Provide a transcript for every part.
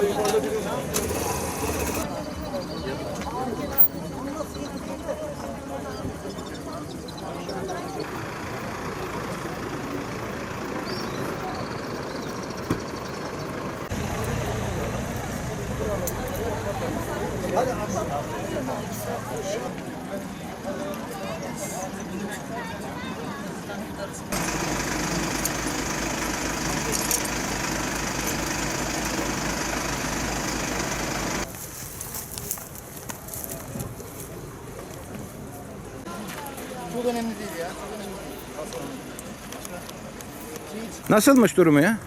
Daha yukarıda biri. Hadi abi. Çok önemli değil ya. Nasılmış durumu ya?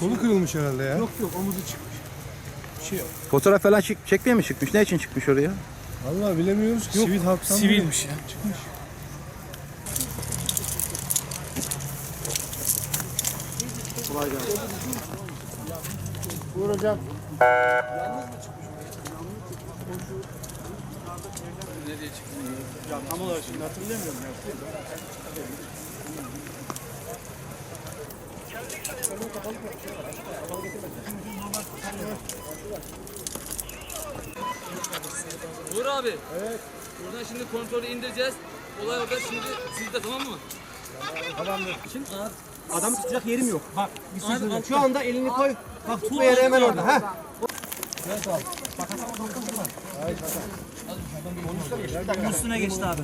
Kolu kırılmış herhalde ya. Yok yok omuzu çıkmış. Fotoğraf falan çek- çekmeye mi çıkmış? Ne için çıkmış oraya? Vallahi bilemiyoruz ki. Sivil halktan Sivilmiş ya. Çıkmış. Uğur hocam. Ya tam olarak şimdi hatırlamıyorum ya. Uğur abi. Evet. Buradan şimdi kontrolü indireceğiz. Olay orada şimdi sizde tamam mı? Adam tutacak yerim yok. Bak bir sürü-. Şu anda elini koy. Bak tutma yeri hemen orada. Ha. Üstüne geçti abi.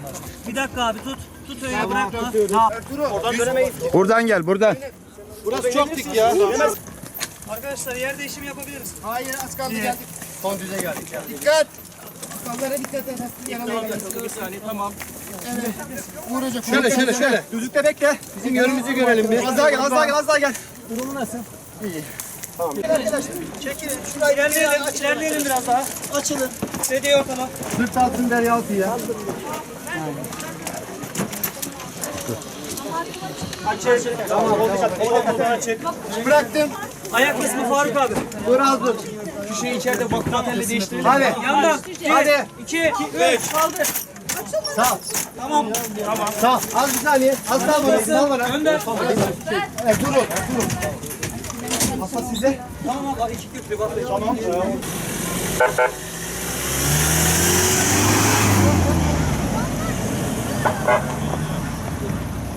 Bir dakika abi tut. Tut öyle bırakma. Oradan dönemeyiz. Buradan gel buradan. Burası çok dik ya. Arkadaşlar yer değişimi yapabiliriz. Hayır az kaldı geldik. Son düze geldik ya. Dikkat. Kaflara dikkat et. Bir saniye tamam. Uğur hocam. Şöyle şöyle şöyle. Düzlükte bekle. Bizim yönümüzü görelim bir. Az daha gel az daha gel az daha gel. Durumu nasıl? İyi. Tamam. Arkadaşlar çekilin. Şurayı ilerleyelim, ilerleyelim biraz daha. Açılın. Dediği ortama. Sırt altın derya altı ya. Açık. Tamam oldu kat. Oldu açık. Bıraktım. Ayak kısmı Faruk abi. Dur az dur. Şu şeyi içeride bak matelle değiştirelim. Hadi. Yandan. Hadi. 2, 3, kaldır. Sağ. Tamam. Tamam. Sağ. Az bir saniye. Az daha bana. Daha bana. Evet durun. Durun. Masa size. Tamam abi. iki kütlü bak. Tamam.